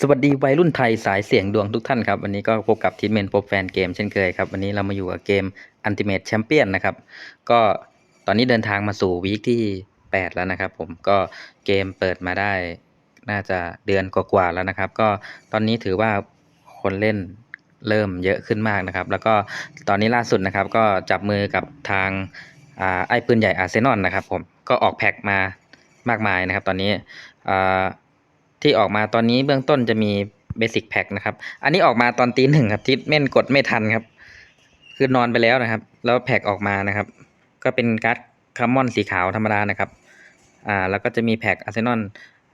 สวัสดีวัยรุ่นไทยสายเสียงดวงทุกท่านครับ วันนี้ก็พบกับทีมเมนโปรแฟนเกมเช่นเคยครับ วันนี้เรามาอยู่กับเกม Ultimate Champion นะครับ ก็ตอนนี้เดินทางมาสู่วีคที่ 8 แล้วนะครับผมก็เกมเปิดมาได้ น่าจะเดือนกว่าๆแล้วนะครับ ก็ตอนนี้ถือว่าคนเล่นเริ่มเยอะขึ้นมากนะครับ แล้วก็ตอนนี้ล่าสุดนะครับ ก็จับมือกับทางไอ้ปืนใหญ่อาร์เซนอลนะครับผมก็ออกแพ็คมามากมายนะครับ ตอนนี้ ที่ออกมาตอนนี้เบื้องต้นจะมีเบสิ c แพ็คนะครับ อันนี้ออกมาตอนตีหนึ่งครับทิศเม่นกดไม่ทันครับ คือนอนไปแล้วนะครับ แล้วแพ็คออกมานะครับ ก็เป็นการ์ดคัมมอนสีขาวธรรมดานะครับ อ่า แล้วก็จะมีแพ็คอาร์เซนอล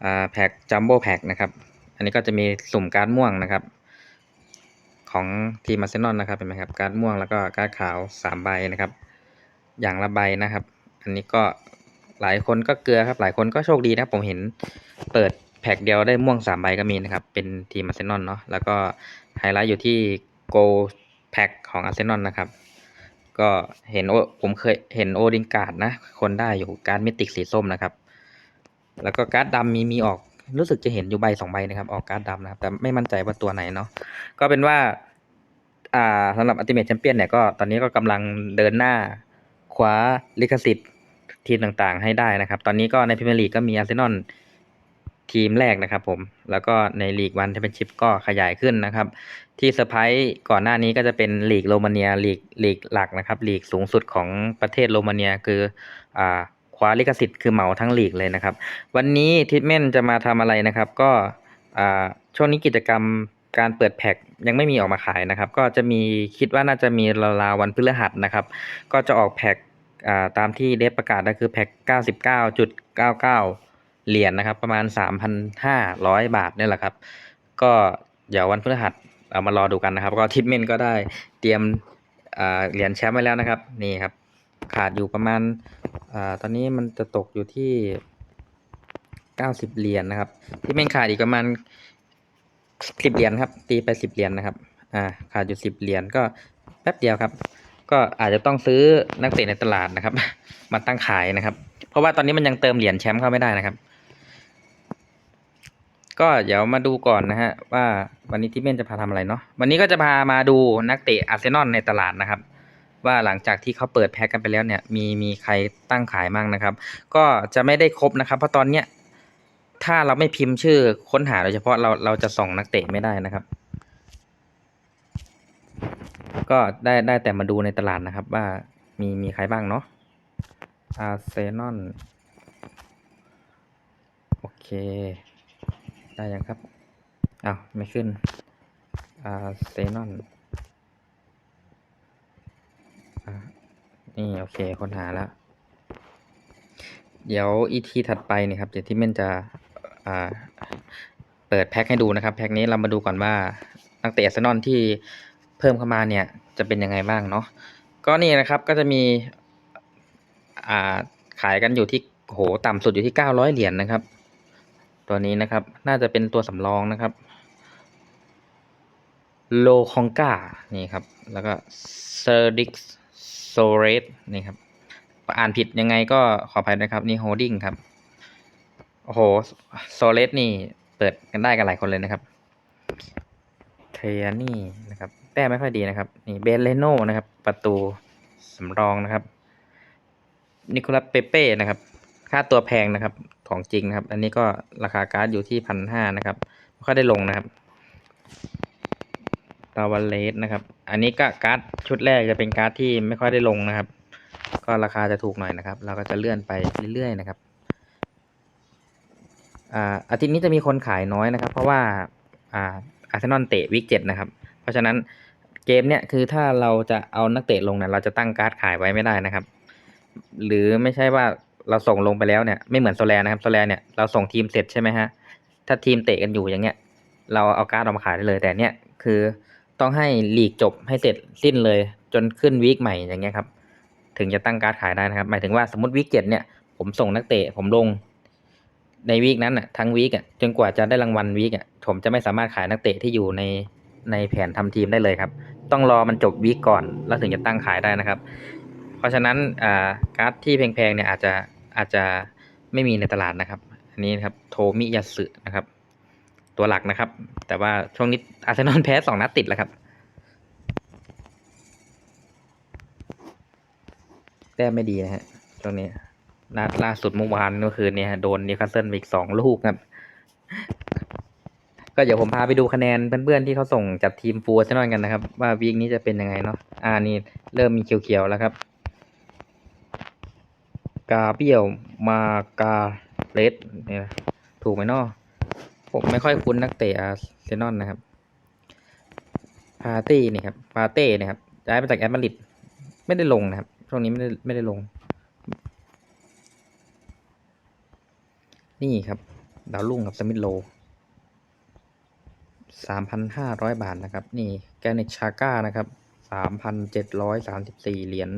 อ่า แพ็คจัมโบ้แพ็คนะครับ อันนี้ก็จะมีสุ่มการ์ดม่วงนะครับ ของทีมอาร์เซนอลนะครับ เห็นไหมครับ การ์ดม่วงแล้วก็การ์ดขาวสามใบนะครับ อย่างละใบนะครับ อันนี้ก็หลายคนก็เกลือครับ หลายคนก็โชคดีนะครับผมเห็นเปิด แพ็คเดียวได้ม่วงสามใบก็มีนะครับ เป็นทีมอาร์เซนอลเนาะแล้วก็ไฮไลท์อยู่ที่โกลแพ็คของอาร์เซนอลนะครับ ก็เห็นโอผมเคยเห็นโอดิงการ์ดนะ คนได้อยู่การ์ดมิติกสีส้มนะครับ แล้วก็การ์ดดำมีมีออกรู้สึกจะเห็นอยู่ใบสองใบนะครับ ออกการ์ดดำนะครับ แต่ไม่มั่นใจว่าตัวไหนเนาะก็เป็นว่าอ่าสำหรับอัลติเมทแชมเปี้ยนเนี่ยก็ตอนนี้ก็กำลังเดินหน้าคว้าลิขสิทธิ์ทีมต่างๆ ให้ได้นะครับ ตอนนี้ก็ในพรีเมียร์ลีกก็มีอาร์เซนอล ทีมแรกนะครับผมแล้วก็ในลีกวันแชมเปี้ยนชิพก็ขยายขึ้นนะครับ ที่เซอร์ไพรส์ก่อนหน้านี้ก็จะเป็นลีกโรมาเนียลีกลีกหลักนะครับลีกสูงสุดของประเทศโรมาเนียคืออ่าคว้าลิขสิทธิ์คือเหมาทั้งลีกเลยนะครับ วันนี้ทิทเมนจะมาทำอะไรนะครับ ก็อ่าช่วงนี้กิจกรรมการเปิดแพ็คยังไม่มีออกมาขายนะครับ ก็จะมีคิดว่าน่าจะมีราวๆวันพฤหัสนะครับ ก็จะออกแพ็คอ่าตามที่เดฟประกาศก็คือแพ็ค99.99 เหรียญนะครับ ประมาณ 3,500 บาทนี่แหละครับ ก็เดี๋ยววันพฤหัสเอามารอดูกันนะครับ ก็ทิปเมนก็ได้เตรียมเหรียญแชมป์ไว้แล้วนะครับ นี่ครับ ขาดอยู่ประมาณอตอนนี้มันจะตกอยู่ที่ 90 เหรียญนะครับที่เมนขาดอีกประมาณ 10 เหรียญครับ ตีไป 10 เหรียญนะครับ อ่า ขาดอยู่ 10 เหรียญก็แป๊บเดียวครับ ก็อาจจะต้องซื้อนักเตะในตลาดนะครับ มาตั้งขายนะครับ เพราะว่าตอนนี้มันยังเติมเหรียญแชมป์เข้าไม่ได้นะครับ ก็เดี๋ยวมาดูก่อนนะฮะว่าวันนี้ที่เมนจะพาทำอะไรเนาะวันนี้ก็จะพามาดูนักเตะอาร์เซนอลในตลาดนะครับ ว่าหลังจากที่เขาเปิดแพ็กกันไปแล้วเนี่ยมีมีใครตั้งขายมั่งนะครับ ก็จะไม่ได้ครบนะครับ เพราะตอนเนี้ยถ้าเราไม่พิมพ์ชื่อค้นหาโดยเฉพาะเราเราจะส่องนักเตะไม่ได้นะครับ ก็ได้ได้แต่มาดูในตลาดนะครับ ว่ามีมีใครบ้างเนาะอาร์เซนอลโอเค ได้ยังครับอ้าวไม่ขึ้นอาเซนอลอ่านี่โอเคค้นหาแล้ว เดี๋ยวอีทีถัดไปนี่ครับเดี๋ยวที่เม่นจะเปิดแพ็คให้ดูนะครับ แพ็คนี้เรามาดูก่อนว่านักเตะอาร์เซนอลที่เพิ่มเข้ามาเนี่ยจะเป็นยังไงบ้างเนาะก็นี่นะครับก็จะมีขายกันอยู่ที่โหต่ำสุดอยู่ที่เก้าร้อยเหรียญนะครับ ตัวนี้นะครับ น่าจะเป็นตัวสำรองนะครับ โลคองกานี่ครับ แล้วก็เซอร์ดิกโซเรสนี่ครับ อ่านผิดยังไงก็ขออภัยนะครับ นี่โฮดิ้งครับ โอ้โห โซเลสนี่เปิดกันได้กันหลายคนเลยนะครับเทียนี่นะครับ แต้ไม่ค่อยดีนะครับ นี่เบนเลโน่นะครับ ประตูสำรองนะครับ นิโคลัสเปเป้นะครับ ค่าตัวแพงนะครับ ของจริงนะครับ อันนี้ก็ราคาการ์ดอยู่ที่พันห้านะครับไม่ค่อยได้ลงนะครับตาวาเลสนะครับ อันนี้ก็การ์ดชุดแรกจะเป็นการ์ดที่ไม่ค่อยได้ลงนะครับ ก็ราคาจะถูกหน่อยนะครับ เราก็จะเลื่อนไปเรื่อยๆนะครับอ่าอาทิตย์นี้จะมีคนขายน้อยนะครับ เพราะว่าอ่าอาร์เซนอลเตะวิกเจ็ดนะครับ เพราะฉะนั้นเกมเนี่ยคือถ้าเราจะเอานักเตะลงเนี่ยเราจะตั้งการ์ดขายไว้ไม่ได้นะครับ หรือไม่ใช่ว่า เราส่งลงไปแล้วเนี่ยไม่เหมือนโซแลนะครับโซแลเนี่ยเราส่งทีมเสร็จใช่ไหมฮะถ้าทีมเตะกันอยู่อย่างเงี้ย เราเอาการ์ดออกมาขายได้เลย แต่เนี่ยคือต้องให้ลีกจบให้เสร็จสิ้นเลย จนขึ้นวีคใหม่อย่างเงี้ยครับ ถึงจะตั้งการ์ดขายได้นะครับ หมายถึงว่าสมมติวีคเจ็ดเนี่ยผมส่งนักเตะผมลง ในวีคนั้นอะทั้งวีคอะจนกว่าจะได้รางวัลวีคอะผมจะไม่สามารถขายนักเตะที่อยู่ในในแผนทำทีมได้เลยครับ ต้องรอมันจบวีคก่อนแล้วถึงจะตั้งขายได้นะครับ เพราะฉะนั้นอ่าการ์ดที่แพงๆเนี่ยอาจจะ อาจจะไม่มีในตลาดนะครับ อันนี้นะครับโทมิยาสึนะครับ ตัวหลักนะครับ แต่ว่าช่วงนี้อาร์เซนอลแพ้สองนัดติดแล้วครับแต้มไม่ดีนะฮะช่วงนี้นัดล่าสุดเมื่อวานเมื่อคืนนี้ฮะโดนนิวคาสเซิลไปอีกสองลูกครับ ก็เดี๋ยวผมพาไปดูคะแนนเพื่อนๆที่เขาส่งจากทีมฟูอาร์เซนอลกันนะครับ ว่าวีคนี้จะเป็นยังไงเนาะอ่านี่เริ่มมีเขียวๆแล้วครับ กาเบียวมากาเลสเนี่ยถูกไหมเนาะผมไม่ค่อยคุ้นนักเตะอาร์เซนอลนะครับพาตี้นี่ครับปาเต้เนี่ยครับย้ายมาจากแอตมาริดไม่ได้ลงนะครับ ช่วงนี้ไม่ได้ไม่ได้ลง นี่ครับ ดาวรุ่งกับสมิธโลสามพันห้าร้อยบาทนะครับ นี่แกนิชาก้านะครับสามพันเจ็ดร้อยสามสิบสี่เหรียญ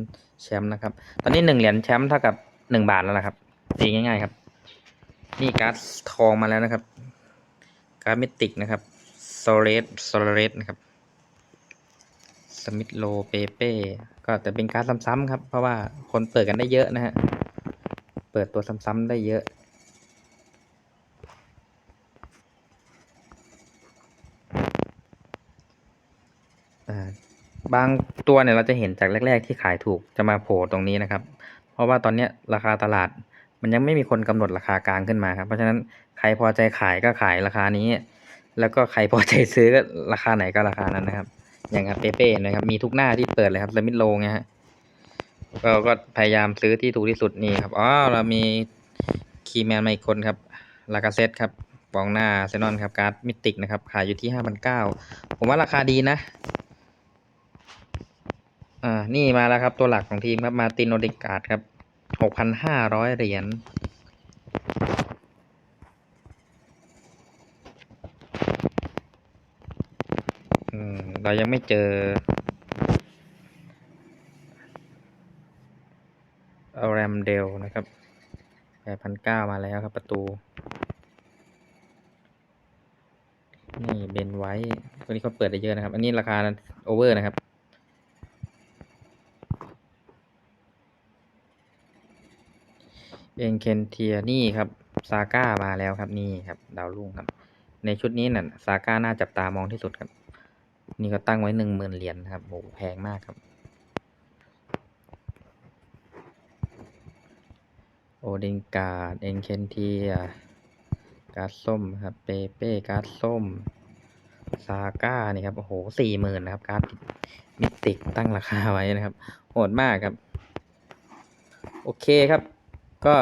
แชมป์นะครับ ตอนนี้หนึ่งเหรียญแชมป์เท่ากับ หนึ่งบาทแล้วนะครับตีง่ายๆครับ นี่การ์ดทองมาแล้วนะครับ การ์ดมิติกนะครับโซเลสโซเลสนะครับสมิธโลเปเป้ก็แต่เป็นการ์ดซ้ำๆครับ เพราะว่าคนเปิดกันได้เยอะนะฮะเปิดตัวซ้ำๆได้เยอะบางตัวเนี่ยเราจะเห็นจากแรก ๆ ที่ขายถูกจะมาโผล่ตรงนี้นะครับ เพราะว่าตอนนี้ราคาตลาด มันยังไม่มีคนกำหนดราคากลางขึ้นมาครับ เพราะฉะนั้นใครพอใจขายก็ขายราคานี้ แล้วก็ใครพอใจซื้อก็ราคาไหนก็ราคานั้นนะครับ อย่างครับเปเป้นะครับ มีทุกหน้าที่เปิดเลยครับสมิธโลไงฮะก็ก็พยายามซื้อที่ถูกที่สุดนี่ครับ อ๋อ เรามีคีแมนมาอีกคนครับ ลากาเซตครับกองหน้าเซนอนครับ การ์ดมิติกนะครับ ขายอยู่ที่ห้าพันเก้าผมว่าราคาดีนะ อ่า นี่มาแล้วครับตัวหลักของทีมครับมาตินโอเดกาดครับหกพันห้าร้อยเหรียญอืมเรายังไม่เจอ เอาแรมเดลนะครับแปดพันเก้ามาแล้วครับประตู นี่เบนไว้ตัวนี้เขาเปิดได้เยอะนะครับ อันนี้ราคาโอเวอร์นะครับ เอ็นเคนเทียนี่ครับซาก้ามาแล้วครับนี่ครับ ดาวรุ่งครับ ในชุดนี้น่ะซาก้าน่าจับตามองที่สุดครับ นี่ก็ตั้งไว้หนึ่งหมื่นเหรียญครับโหแพงมากครับ โอเดนการ์ดเอ็นเคนเทียการ์ดส้มครับเปเป้การ์ดส้มซาก้านี่ครับโอ้โหสี่หมื่นนะครับการ์ดมิติกตั้งราคาไว้นะครับโหดมากครับ โอเคครับ ก็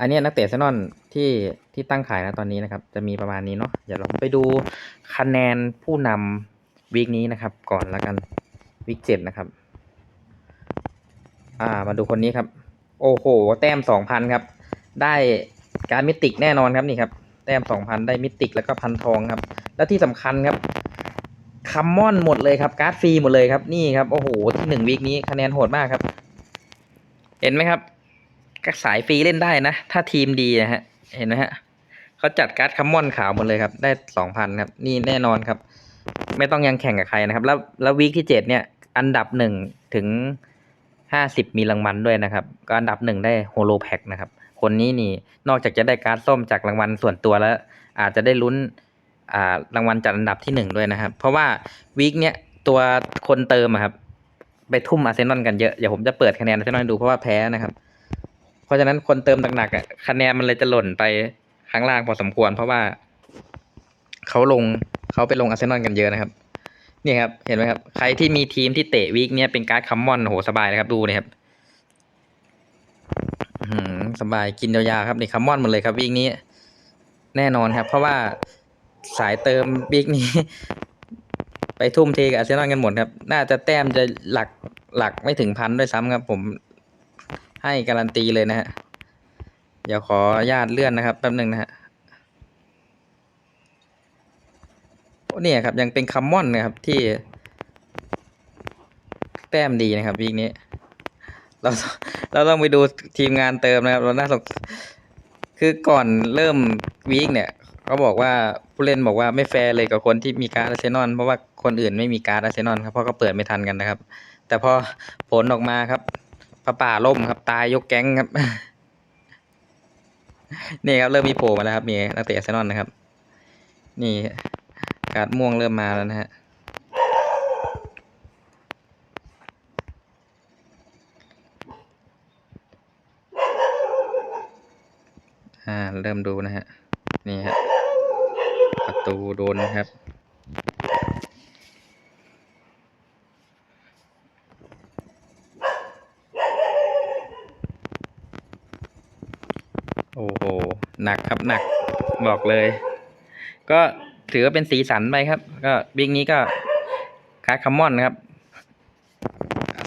อันนี้นักเตะเซนอนที่ที่ตั้งขายนะตอนนี้นะครับ จะมีประมาณนี้เนาะเดี๋ยวเราไปดูคะแนนผู้นำวีคนี้นะครับ ก่อนแล้วกันวีคเจ็ดนะครับ อ่ามาดูคนนี้ครับ โอ้โห แต้มสองพันครับ ได้การมิติกแน่นอนครับนี่ครับ แต้มสองพันได้มิติกแล้วก็พันทองครับ แล้วที่สำคัญครับคัมมอนหมดเลยครับ การ์ดฟรีหมดเลยครับนี่ครับ โอ้โหที่หนึ่งวีคนี้คะแนนโหดมากครับ เห็นไหมครับ สายฟรีเล่นได้นะ ถ้าทีมดีนะฮะ เห็นไหมฮะเขาจัดการ์ดคัมมอนขาวหมดเลยครับ ได้สองพันครับ นี่แน่นอนครับ ไม่ต้องยังแข่งกับใครนะครับ แล้วแล้ววีคที่เจ็ดเนี่ย อันดับหนึ่งถึงห้าสิบมีรางวัลด้วยนะครับ ก็อันดับหนึ่งได้โฮโลแพ็กนะครับ คนนี้นี่นอกจากจะได้การ์ดส้มจากรางวัลส่วนตัวแล้ว อาจจะได้ลุ้นอ่ารางวัลจัดอันดับที่หนึ่งด้วยนะครับ เพราะว่าวีคเนี้ยตัวคนเติมอะครับ ไปทุ่มอาร์เซนอลกันเยอะ เดี๋ยวผมจะเปิดคะแนนอาร์เซนอลดูเพราะว่าแพ้นะครับ เพราะฉะนั้นคนเติมหนักๆอะคะแนนมันเลยจะหล่นไปข้างล่างพอสมควร เพราะว่าเขาลงเขาไปลงอาร์เซนอลกันเยอะนะครับนี่ครับ เห็นไหมครับ ใครที่มีทีมที่เตะวีคเนี้ยเป็นการ์ดคัมมอนโหสบายเลยครับ ดูนี่ครับสบายกินยาวๆครับนี่คัมมอนหมดเลยครับวีคนี้ แน่นอนครับ เพราะว่าสายเติมวีคนี้ ไปทุ่มเทกับอาร์เซนอลกันหมดครับ น่าจะแต้มจะหลักหลักไม่ถึงพันด้วยซ้ำครับ ผม ให้การันตีเลยนะฮะ เดี๋ยวขออนุญาตเลื่อนนะครับแป๊บหนึ่งนะฮะโอ้เนี่ยครับ ยังเป็นคัมมอนนะครับที่ แต้มดีนะครับวีคนี้ เราเราต้องไปดูทีมงานเติมนะครับ เราน่าสงคือก่อนเริ่มวีคเนี่ยเขาบอกว่าผู้เล่นบอกว่าไม่แฟร์เลยกับคนที่มีการ์ดอาร์เซนอลเพราะว่าคนอื่นไม่มีการ์ดอาร์เซนอลครับเพราะเขาเปิดไม่ทันกันนะครับ แต่พอผลออกมาครับ พระป่าล่มครับ ตายยกแก๊งครับ นี่ครับเริ่มมีโผล่มาแล้วครับมีนักเตะอร์เซนอลนะครับ นี่การ์ดม่วงเริ่มมาแล้วนะฮะอ่าเริ่มดูนะฮะ นี่ฮะประตูโดนนะครับ โอ้โห ห นักครับหนักบอกเลย ก็ถือว่าเป็นสีสันไปครับ ก็บิ๊กนี้ก็การ์ดคัมมอนครับ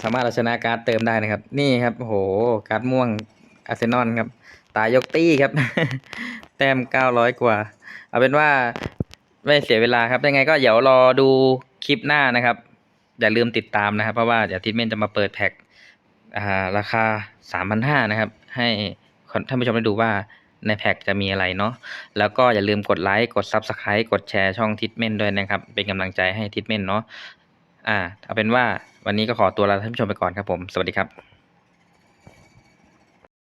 สามารถเอาชนะการ์ดเติมได้นะครับ นี่ครับโอ้โหการ์ดม่วงอาร์เซนอลครับ ตายยกตี้ครับ แต้มเก้าร้อยกว่า เอาเป็นว่าไม่เสียเวลาครับยังไงก็เดี๋ยวรอดูคลิปหน้านะครับ อย่าลืมติดตามนะครับ เพราะว่าเดี๋ยวทิทเมนจะมาเปิดแพ็คราคาสามพันห้านะครับ ให้ท่านผู้ชมได้ดูว่า ในแพ็กจะมีอะไรเนาะแล้วก็อย่าลืมกดไลค์กด Subscribe กดแชร์ช่องทิดเมนด้วยนะครับ เป็นกำลังใจให้ทิดเมนเนาะอ่าเอาเป็นว่าวันนี้ก็ขอตัวลาท่านผู้ชมไปก่อนครับผม สวัสดีครับ